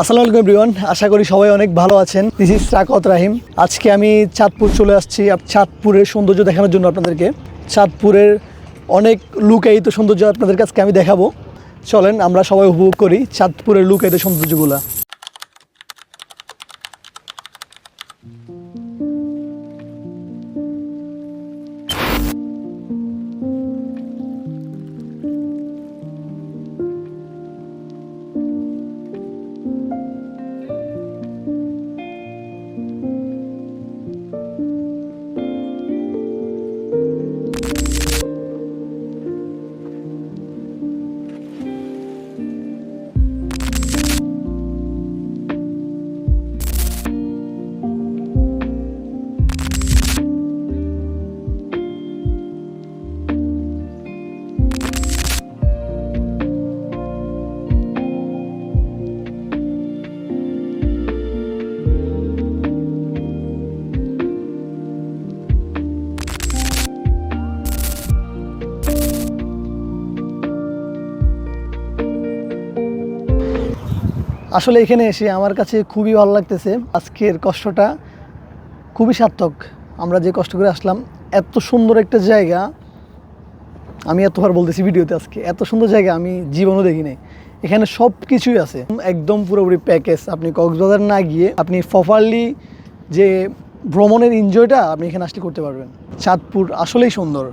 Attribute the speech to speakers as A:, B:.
A: আসসালামু আলাইকুম এভরিওয়ান আশা করি সবাই অনেক ভালো আছেন। দিস ইজ সাকত রাহিম আজকে আমি চাঁদপুর চলে আসছি চাঁদপুরের সৌন্দর্য দেখানোর জন্য আপনাদেরকে। চাঁদপুরের অনেক লুকায়িত সৌন্দর্য আপনাদের কাছে আমি দেখাবো। চলেন, আমরা সবাই উপভোগ করি চাঁদপুরের লুকায়িত সৌন্দর্যগুলা। আসলে এখানে এসে আমার কাছে খুবই ভালো লাগতেছে। আজকের কষ্টটা খুবই সার্থক। আমরা যে কষ্ট করে আসলাম, এত সুন্দর একটা জায়গা, আমি এতবার বলতেছি ভিডিওতে আজকে, এত সুন্দর জায়গা আমি জীবনও দেখিনি। এখানে সব কিছুই আছে। একদম পুরোপুরি প্যাকেজ আপনি কক্সবাজার না গিয়ে আপনি প্রপারলি যে ভ্রমণের এনজয়টা আপনি এখানে আসলে করতে পারবেন। চাঁদপুর আসলেই সুন্দর।